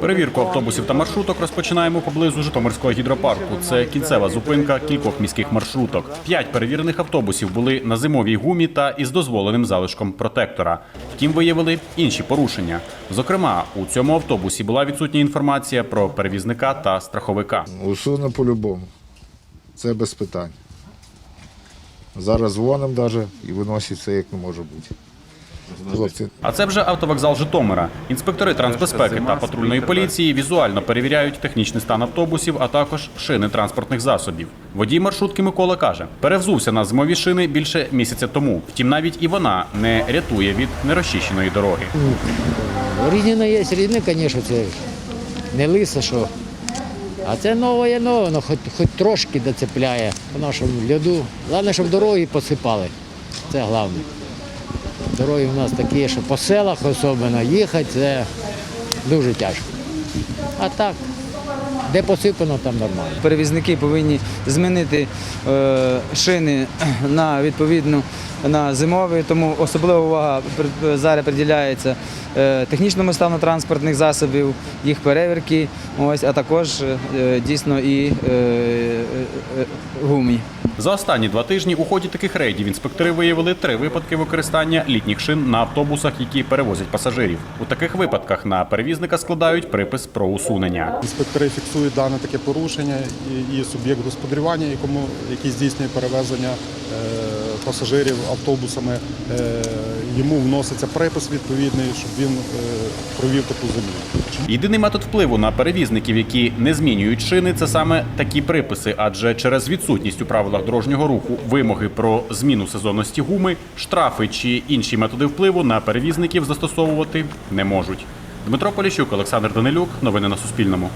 Перевірку автобусів та маршруток розпочинаємо поблизу Житомирського гідропарку. Це кінцева зупинка кількох міських маршруток. П'ять перевірених автобусів були на зимовій гумі та із дозволеним залишком протектора. Втім, виявили інші порушення. Зокрема, у цьому автобусі була відсутня інформація про перевізника та страховика. Усуне по-любому. Це без питань. Зараз дзвонимо навіть і виносять це як не може бути. Хлопці, А це вже автовокзал Житомира. Інспектори трансбезпеки та патрульної поліції візуально перевіряють технічний стан автобусів, а також шини транспортних засобів. Водій маршрутки Микола каже, перевзувся на зимові шини більше місяця тому. Втім, навіть і вона не рятує від нерозчищеної дороги. Рідніна є, рідне, звісно, це не лисе, що. А це нове є нове, ну, хоч, хоч трошки доцепляє по нашому льоду. Головне, щоб дороги посипали. Це головне. Дороги в нас такі, що по селах особливо їхати це дуже тяжко. А так, де посипано, там нормально. Перевізники повинні змінити е, шини на відповідну на зимові, тому особлива увага зараз приділяється е, технічному стану транспортних засобів, їх перевірки, ось, а також е, дійсно і е, гумі. За останні два тижні у ході таких рейдів інспектори виявили три випадки використання літніх шин на автобусах, які перевозять пасажирів. У таких випадках на перевізника складають припис про усунення. Інспектори фіксують дане таке порушення і, суб'єкт господарювання, якому який здійснює перевезення пасажирів автобусами. Е, йому вноситься припис відповідний, щоб він е, провів таку заміну. Єдиний метод впливу на перевізників, які не змінюють шини, це саме такі приписи, адже через відсутність у правилах дорожнього руху вимоги про зміну сезонності гуми, штрафи чи інші методи впливу на перевізників застосовувати не можуть. Дмитро Поліщук, Олександр Данилюк. Новини на Суспільному.